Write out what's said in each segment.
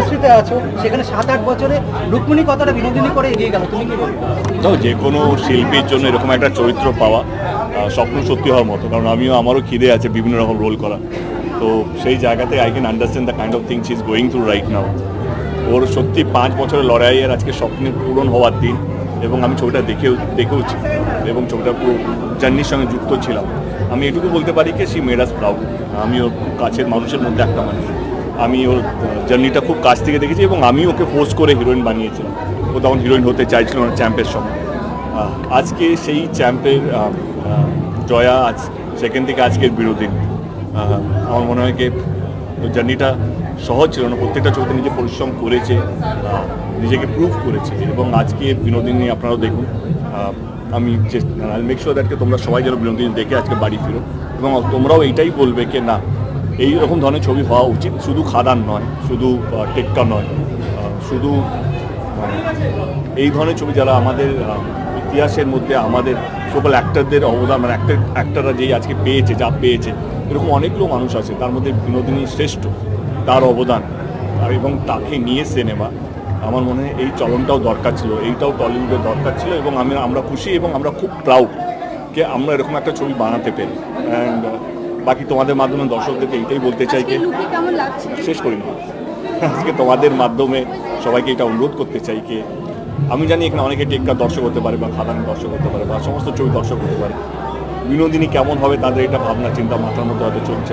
ইন্ডাস্ট্রিতে আছো, সেখানে সাত, আট বছরে রুক্মিণী কতটা বিনোদিনী করে এগিয়ে গেল। তুমি কি বলবে? তো যে কোনো শিল্পীর জন্য এরকম একটা চরিত্র পাওয়া স্বপ্ন সত্যি হওয়ার মতো, কারণ আমিও, আমারও খিদে আছে বিভিন্ন রকম রোল করা তো সেই জায়গাতে I can understand the kind of things is going through right now or সত্যি পাঁচ বছরের লড়াইয়ের আজকে স্বপ্নের পূরণ হওয়ার দিন, এবং আমি ছবিটা দেখেও, দেখেওছি, এবং ছবিটা পুরো জার্নির সঙ্গে যুক্ত ছিলাম। আমি এটুকু বলতে পারি কি সি মেডাস প্রাউড আমি ওর খুব কাছের মানুষের মধ্যে একটা মানুষ। আমি ওর জার্নিটা খুব কাছ থেকে দেখেছি এবং আমি ওকে ফোর্স করে হিরোইন বানিয়েছিলাম। ও তখন হিরোইন হতে চাইছিল না চ্যাম্পের আহ, আজকে সেই চ্যাম্পের জয়া আজ সেখান থেকে আজকের বিরোধী আমার মনে হয় কি জার্নিটা সহজ ছিল না প্রত্যেকটা ছবিতে নিজে পরিশ্রম করেছে নিজেকে প্রুভ করেছে এবং আজকে বিনোদিনী আপনারাও দেখুন। আমি মেক শিওর দ্যাটকে তোমরা সবাই যেন বিনোদিনী দেখে আজকে বাড়ি ফিরো। এবং তোমরাও এইটাই বলবে কি না এই রকম ধরনের ছবি হওয়া উচিত। শুধু খাদান নয়, শুধু টেক্কা নয় শুধু মানে এই ধরনের ছবি যারা আমাদের ইতিহাসের মধ্যে আমাদের সকল অ্যাক্টারদের অবদান মানে অ্যাক্টার অ্যাক্টাররা যেই আজকে পেয়েছে, যা পেয়েছে, এরকম অনেকগুলো মানুষ আছে, তার মধ্যে বিনোদিনী শ্রেষ্ঠ, তার অবদান। এবং তাকে নিয়ে সিনেমা আমার মনে হয় এই চলনটাও দরকার ছিল, এইটাও টলিউডের দরকার ছিল এবং আমি, আমরা খুশি এবং আমরা খুব প্রাউড যে আমরা এরকম একটা ছবি বানাতে পেরে। অ্যান্ড বাকি তোমাদের মাধ্যমে দর্শকদেরকে এইটাই বলতে চাই কি লাগছে? শেষ করিনি আজকে তোমাদের মাধ্যমে সবাইকে এটা অনুরোধ করতে চাই কি আমি জানি এখানে অনেকে টেক্কার দর্শক হতে পারে বা খাদানের দর্শক হতে পারে বা সমস্ত ছবি দর্শক হতে পারে। বিনোদিনী কেমন হবে তাদের এটা ভাবনা চিন্তা মাথার মধ্যে হয়তো চলছে।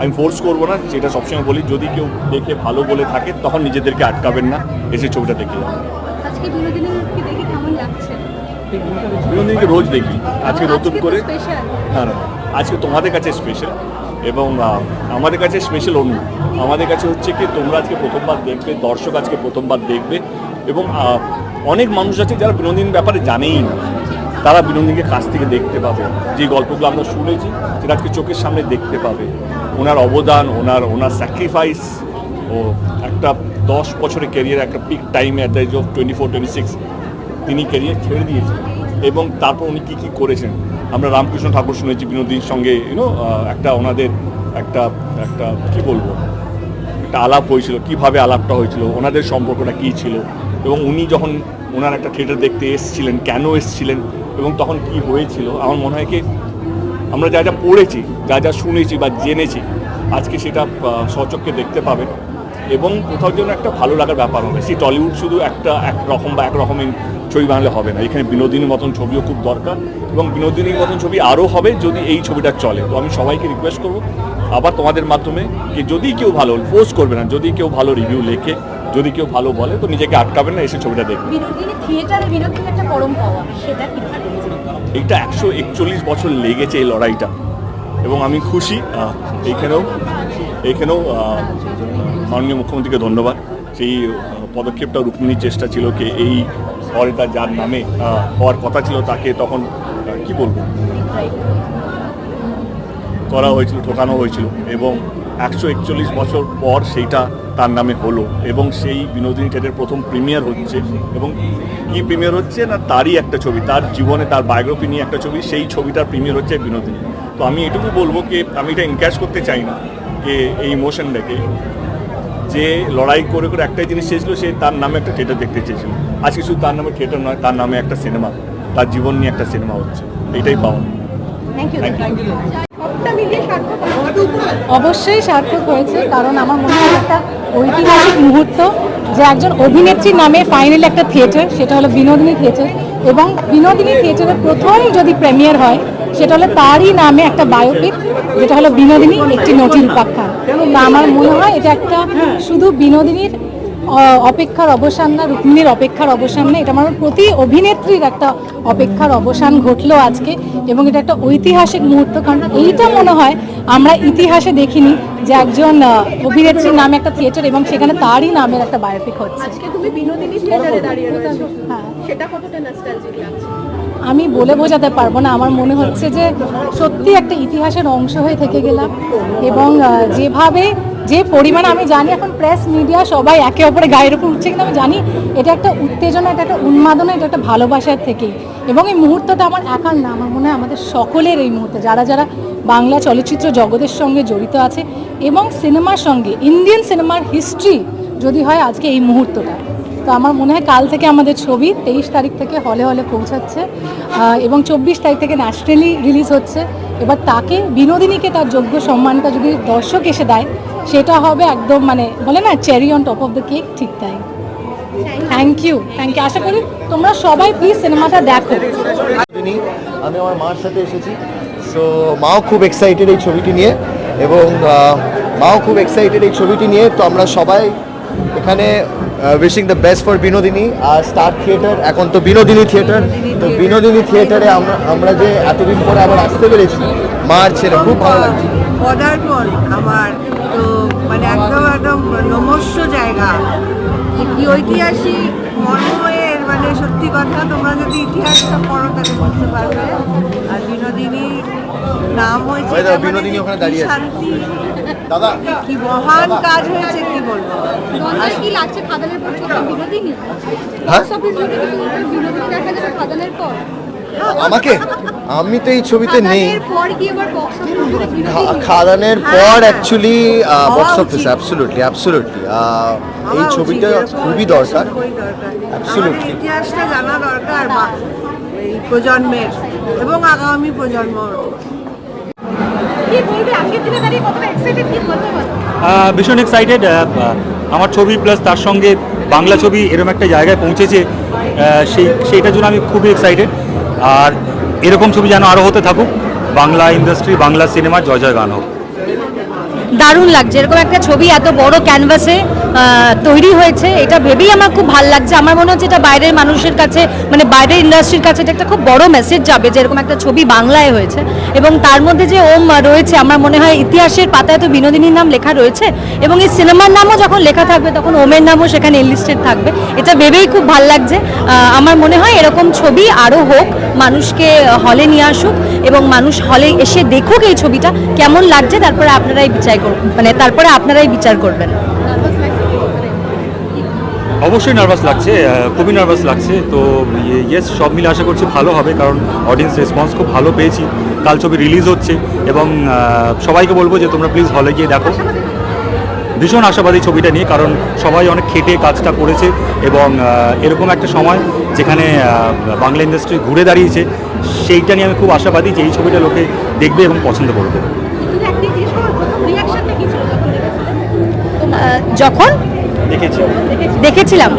আমি ফোর্স করব না যেটা সবসময় বলি যদি কেউ দেখে ভালো বলে থাকে তখন নিজেদেরকে আটকাবেন না এসে ছবিটা দেখে যাবেন বিনোদিনীকে দেখে কেমন লাগছে? বিনোদিনীকে রোজ দেখি। আজকে নতুন করে হ্যাঁ না, আজকে তোমাদের কাছে স্পেশাল এবং আমাদের কাছে স্পেশাল অন্য। আমাদের কাছে হচ্ছে কি, তোমরা আজকে প্রথমবার দেখবে, দর্শক আজকে প্রথমবার দেখবে এবং অনেক মানুষ আছে যারা বিনোদিনীর ব্যাপারে জানেই না। তারা বিনোদিনীকে কাছ থেকে দেখতে পাবে। যে গল্পগুলো আমরা শুনেছি, সেটা আজকে চোখের সামনে দেখতে পাবে। ওনার অবদান, ওনার ওনার স্যাক্রিফাইস ও একটা দশ বছরের ক্যারিয়ার একটা পিক টাইমে at the age of twenty four twenty six তিনি ক্যারিয়ার ছেড়ে দিয়েছেন। এবং তারপর উনি কী কী করেছেন? আমরা রামকৃষ্ণ ঠাকুর শুনেছি বিনোদীর সঙ্গে ইউনো একটা ওনাদের একটা একটা, কি বলব, একটা আলাপ হয়েছিল, কীভাবে আলাপটা হয়েছিল, ওনাদের সম্পর্কটা কী ছিল, এবং উনি যখন ওনার একটা থিয়েটার দেখতে এসেছিলেন, কেন এসেছিলেন, এবং তখন কি হয়েছিল, আমার মনে হয় কি, আমরা যা যা পড়েছি, যা যা শুনেছি বা জেনেছি, আজকে সেটা স্বচক্ষে দেখতে পাবেন, এবং কোথাও যেন একটা ভালো লাগার ব্যাপার হবে। সেই টলিউড শুধু একটা, এক রকম বা এক রকমের ছবি বানালে হবে না। এখানে বিনোদিনীর মতন ছবিও খুব দরকার এবং বিনোদিনীর মতন ছবি আরও হবে যদি এই ছবিটা চলে। তো আমি সবাইকে রিকোয়েস্ট করব আবার তোমাদের মাধ্যমে কি যদি কেউ ভালো ফোর্স করবে না যদি কেউ ভালো রিভিউ লেখে যদি কেউ ভালো বলে তো নিজেকে আটকাবেন না এসে ছবিটা দেখবে। এইটা একশো একচল্লিশ বছর লেগেছে এই লড়াইটা। এবং আমি খুশি এইখানেও এইখানেও মাননীয় মুখ্যমন্ত্রীকে ধন্যবাদ। সেই পদক্ষেপটা রুক্মিণীর চেষ্টা ছিল কি এই হলটা যার নামে হওয়ার কথা ছিল তাকে তখন কি বলব? করা হয়েছিল ঠকানো হয়েছিল এবং একশো একচল্লিশ বছর পর সেইটা তার নামে হলো এবং সেই বিনোদিনী ঠেটের প্রথম প্রিমিয়ার হচ্ছে এবং কি প্রিমিয়ার হচ্ছে না তারই একটা ছবি তার জীবনে তার বায়োগ্রাফি নিয়ে একটা ছবি সেই ছবিটার প্রিমিয়ার হচ্ছে বিনোদিনী। তো আমি এটুকু বলব কি আমি এটা এনক্যাশ করতে চাই না যে এই ইমোশনটাকে যে লড়াই করে করে একটাই জিনিস চেয়েছিল সে তার নামে একটা থিয়েটার দেখতে চেয়েছিল। আজকে শুধু তার নামে থিয়েটার নয় তার নামে একটা সিনেমা তার জীবন নিয়ে একটা সিনেমা হচ্ছে। এটাই পাওয়া অবশ্যই সার্থক হয়েছে কারণ আমার মনে হয় একটা ঐতিহাসিক মুহূর্ত যে একজন অভিনেত্রীর নামে ফাইনাল একটা থিয়েটার সেটা হলো বিনোদিনী থিয়েটার এবং বিনোদিনী থিয়েটারের প্রথম যদি প্রিমিয়ার হয় সেটা হলো তারই নামে একটা বায়োপিক যেটা হলো বিনোদিনী একটি নটির উপাখ্যান। তা আমার মনে হয় এটা একটা শুধু বিনোদিনীর অপেক্ষার অবসান না রুক্মিণীর অপেক্ষার অবসান না এটা আমার প্রতি অভিনেত্রীর একটা অপেক্ষার অবসান ঘটলো আজকে এবং এটা একটা ঐতিহাসিক মুহূর্ত কারণ এইটা মনে হয় আমরা ইতিহাসে দেখিনি যে একজন অভিনেত্রীর নামে একটা থিয়েটার এবং সেখানে তারই নামের একটা বায়োপিক হচ্ছে। আজকে তুমি বিনোদিনী থিয়েটারে দাঁড়িয়ে রয়েছো। হ্যাঁ। সেটা কতটা নস্টালজিক লাগছে? আমি বলে বোঝাতে পারব না। আমার মনে হচ্ছে যে সত্যি একটা ইতিহাসের অংশ হয়ে থেকে গেলাম এবং যেভাবে যে পরিমাণে আমি জানি, এখন প্রেস মিডিয়া সবাই একে অপরের গায়ের উপর উঠছে কিন্তু আমি জানি, এটা একটা উত্তেজনা, এটা একটা উন্মাদনা, এটা একটা ভালোবাসার থেকেই। এবং এই মুহূর্তটা আমার একার না, আমার মনে হয় আমাদের সকলের এই মুহূর্তে। যারা যারা বাংলা চলচ্চিত্র জগতের সঙ্গে জড়িত আছে এবং সিনেমার সঙ্গে ইন্ডিয়ান সিনেমার হিস্ট্রি যদি হয় আজকে এই মুহূর্তটা। তো আমার মনে হয় কাল থেকে আমাদের ছবি তেইশ তারিখ থেকে হলে হলে পৌঁছাচ্ছে। এবং চব্বিশ তারিখ থেকে ন্যাশনালি রিলিজ হচ্ছে। এবার তাকে, বিনোদিনীকে তার যোগ্য সম্মানটা যদি দর্শক এসে দেয়, সেটা হবে একদম মানে বলে না cherry on top of the cake ঠিক তাই। থ্যাংক ইউ থ্যাংক ইউ আশা করি তোমরা সবাই প্লিজ সিনেমাটা দেখো। আমি আমার মার সাথে এসেছি। সো মাও খুব এক্সাইটেড এই ছবিটি নিয়ে এবং মাও খুব এক্সাইটেড এই ছবিটি নিয়ে। তো আমরা সবাই এখানে wishing the best for Binodini R star theatre এখন তো বিনোদিনী থিয়েটার তো বিনোদিনী থিয়েটারে আমরা আমরা যে এতদিন পরে আবার আসতে পেরেছি মার ছেলে খুব ভালো লাগছে। পদার্পণ আমার তো মানে একদম একদম নমস্য জায়গা। কি ঐতিহাসিক মর্ময়ের মানে সত্যি কথা তোমরা যদি ইতিহাসটা পড়ো তাহলে বুঝতে পারবে। আর বিনোদিনীর নাম হয়েছে মানে বিনোদিনী ওখানে দাঁড়িয়ে। শান্তি দাদা? কি মহান কাজ হয়েছে কি বলব? কি লাগছে খাদানের পর? বিনোদিনী হ্যাঁ? জুড়ে দেখা যাবে খাদানের পর? আমাকে? আমি তো এই ছবিতে নেই। খাদানের পর কি এবার বক্স অফিস জুড়ে খা- বিনোদিনী খাদানের পর। Actually box office. Absolutely absolutely এই ছবিটা খুবই দরকার। দরকার। ইতিহাসটা জানা দরকার এই প্রজন্মের এবং আগামী প্রজন্মর। ভীষণ এক্সাইটেড আমার ছবি প্লাস তার সঙ্গে বাংলা ছবি এরকম একটা জায়গায় পৌঁছেছে সেই সেইটার জন্য আমি খুবই এক্সাইটেড আর এরকম ছবি যেন আরও হতে থাকুক বাংলা ইন্ডাস্ট্রি বাংলা সিনেমা জয় জয় গান হোক। দারুণ লাগছে। এরকম একটা ছবি এত বড় ক্যানভাসে তৈরি হয়েছে, এটা ভেবেই আমার খুব ভালো লাগছে। আমার মনে হচ্ছে এটা বাইরের মানুষের কাছে মানে বাইরের ইন্ডাস্ট্রির কাছে এটা একটা খুব বড় মেসেজ যাবে, যে এরকম একটা ছবি বাংলায় হয়েছে। এবং তার মধ্যে যে ওম রয়েছে, আমার মনে হয় ইতিহাসের পাতায় তো বিনোদিনীর নাম লেখা রয়েছে, এবং এই সিনেমার নামও যখন লেখা থাকবে, তখন ওমের নামও সেখানে এনলিস্টেড থাকবে। এটা ভেবেই খুব ভালো লাগছে। আমার মনে হয় এরকম ছবি আরও হোক, মানুষকে হলে নিয়ে আসুক, এবং মানুষ হলে এসে দেখুক এই ছবিটা, কেমন লাগছে, তারপরে আপনারাই বিচার করবেন মানে তারপরে আপনারাই বিচার করবেন। অবশ্যই নার্ভাস লাগছে খুবই নার্ভাস লাগছে। তো ইয়েস সব মিলে আশা করছি ভালো হবে কারণ অডিয়েন্স রেসপন্স খুব ভালো পেয়েছি। কাল ছবি রিলিজ হচ্ছে এবং সবাইকে বলব যে তোমরা প্লিজ হলে গিয়ে দেখো। ভীষণ আশাবাদী ছবিটা নিয়ে কারণ সবাই অনেক খেটে কাজটা করেছে এবং এরকম একটা সময় যেখানে বাংলা ইন্ডাস্ট্রি ঘুরে দাঁড়িয়েছে সেইটা নিয়ে আমি খুব আশাবাদী যে এই ছবিটা লোকে দেখবে এবং পছন্দ করবে। যখন দেখেছিলাম।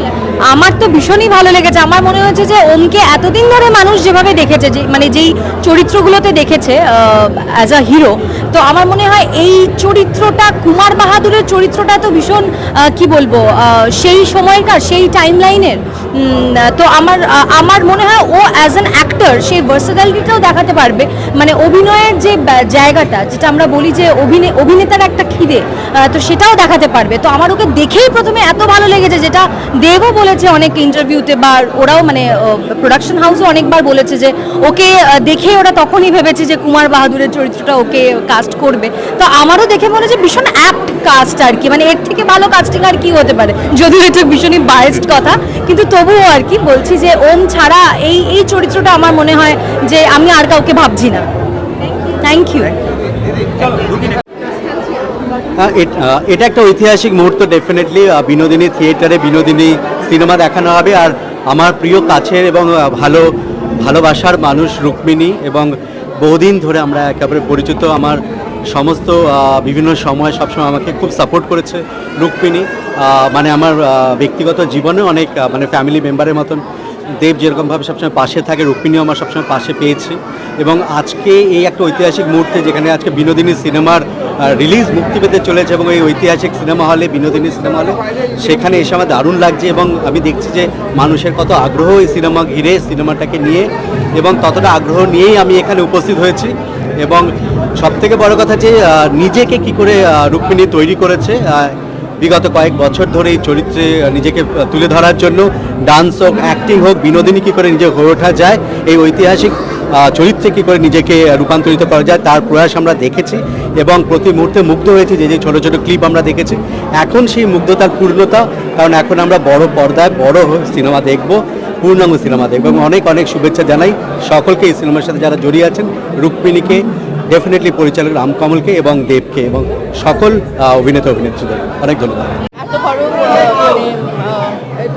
আমার তো ভীষণই ভালো লেগেছে। আমার মনে হয়েছে যে ওমকে এতদিন ধরে মানুষ যেভাবে দেখেছে, যে মানে যেই চরিত্রগুলোতে দেখেছে অ্যাজ আ হিরো তো আমার মনে হয় এই চরিত্রটা, কুমার বাহাদুরের চরিত্রটা তো ভীষণ কি বলব সেই সময়কার, সেই টাইম লাইনের তো আমার আমার মনে হয় ও অ্যাজ অ্যান অ্যাক্টর সেই ভার্সিটালিটিটাও দেখাতে পারবে। মানে অভিনয়ের যে জায়গাটা, যেটা আমরা বলি যে অভিনে, অভিনেতার একটা খিদে তো সেটাও দেখাতে পারবে। তো আমার ওকে দেখেই প্রথমে এত ভালো লেগেছে যেটা দেবও বলেছে অনেক ইন্টারভিউতে বা ওরাও মানে প্রোডাকশন হাউসও অনেকবার বলেছে যে ওকে দেখে ওরা তখনই ভেবেছে যে কুমার বাহাদুরের চরিত্রটা ওকে কাস্ট করবে। তো আমারও দেখে মনে হচ্ছে ভীষণ অ্যাপ্ট কাস্ট আর কি। মানে এর থেকে ভালো কাস্টিং আর কি হতে পারে। যদিও এটা ভীষণই বায়াসড কথা, কিন্তু তবুও আর কি বলছি যে ওম ছাড়া এই এই চরিত্রটা আমার মনে হয় যে আমি আর কাউকে ভাবছি না। থ্যাংক ইউ এটা একটা ঐতিহাসিক মুহূর্ত ডেফিনেটলি বিনোদিনী থিয়েটারে বিনোদিনী সিনেমা দেখানো হবে আর আমার প্রিয় কাছের এবং ভালো, ভালোবাসার মানুষ রুক্মিণী এবং বহুদিন ধরে আমরা একেবারে পরিচিত। আমার সমস্ত বিভিন্ন সময় সবসময় আমাকে খুব সাপোর্ট করেছে রুক্মিণী। মানে আমার ব্যক্তিগত জীবনে অনেক মানে ফ্যামিলি মেম্বারের মতন দেব যেরকমভাবে সবসময় পাশে থাকে, রুক্মিণীও আমার সবসময় পাশে পেয়েছি। এবং আজকে এই একটা ঐতিহাসিক মুহূর্তে যেখানে আজকে বিনোদিনী সিনেমার রিলিজ মুক্তি পেতে চলেছে এবং এই ঐতিহাসিক সিনেমা হলে, বিনোদিনী সিনেমা হলে, সেখানে এসে আমার দারুণ লাগছে এবং আমি দেখছি যে মানুষের কত আগ্রহ এই সিনেমা ঘিরে সিনেমাটাকে নিয়ে এবং ততটা আগ্রহ নিয়েই আমি এখানে উপস্থিত হয়েছি। এবং সব থেকে বড় কথা যে নিজেকে কি করে রুক্মিণী তৈরি করেছে বিগত কয়েক বছর ধরে এই চরিত্রে নিজেকে তুলে ধরার জন্য ডান্স হোক অ্যাক্টিং হোক, বিনোদিনী কী করে নিজে হয়ে ওঠা যায়, এই ঐতিহাসিক চরিত্রে কী করে নিজেকে রূপান্তরিত করা যায়, তার প্রয়াস আমরা দেখেছি এবং প্রতি মুহূর্তে মুগ্ধ হয়েছি যে যে ছোটো ছোটো ক্লিপ আমরা দেখেছি। এখন সেই মুগ্ধতার পূর্ণতা, কারণ এখন আমরা বড় পর্দায় বড় সিনেমা দেখব। পূর্ণাঙ্গ সিনেমা দেখব এবং অনেক অনেক শুভেচ্ছা জানাই সকলকে এই সিনেমার সাথে যারা জড়িয়ে আছেন, রুক্মিণীকে ডেফিনেটলি পরিচালক রামকমলকে এবং দেবকে এবং সকল অভিনেতা অভিনেত্রীদের। অনেক ধন্যবাদ।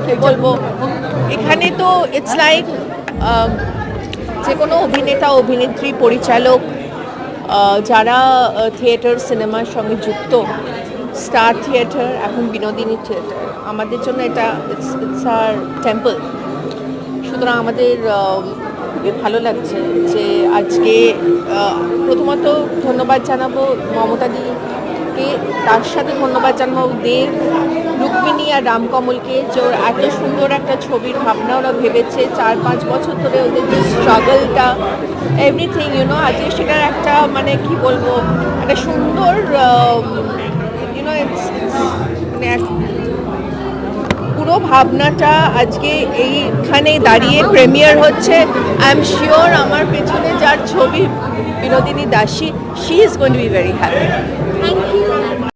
মানে বলব? এখানে তো ইটস লাইক যে কোনো অভিনেতা, অভিনেত্রী, পরিচালক যারা থিয়েটার সিনেমার সঙ্গে যুক্ত স্টার থিয়েটার এখন বিনোদিনী থিয়েটার আমাদের জন্য এটা ইটস ইটস আর টেম্পল সুতরাং আমাদের ভালো লাগছে যে আজকে প্রথমত ধন্যবাদ জানাব মমতা দিকে তার সাথে ধন্যবাদ জানাব দেব, রুক্মিণী আর রামকমলকে, যে ওর এত সুন্দর একটা ছবির ভাবনা ওরা ভেবেছে চার পাঁচ বছর ধরে ওদের যে স্ট্রাগলটা এভরিথিং ইউনো আজকে সেটার একটা মানে কি বলব, একটা সুন্দর ইউনো ইটস মানে পুরো ভাবনাটা আজকে এইখানে দাঁড়িয়ে প্রেমিয়ার হচ্ছে। আই এম শিওর আমার পেছনে যার ছবি Binodini Dasi she is going to be very happy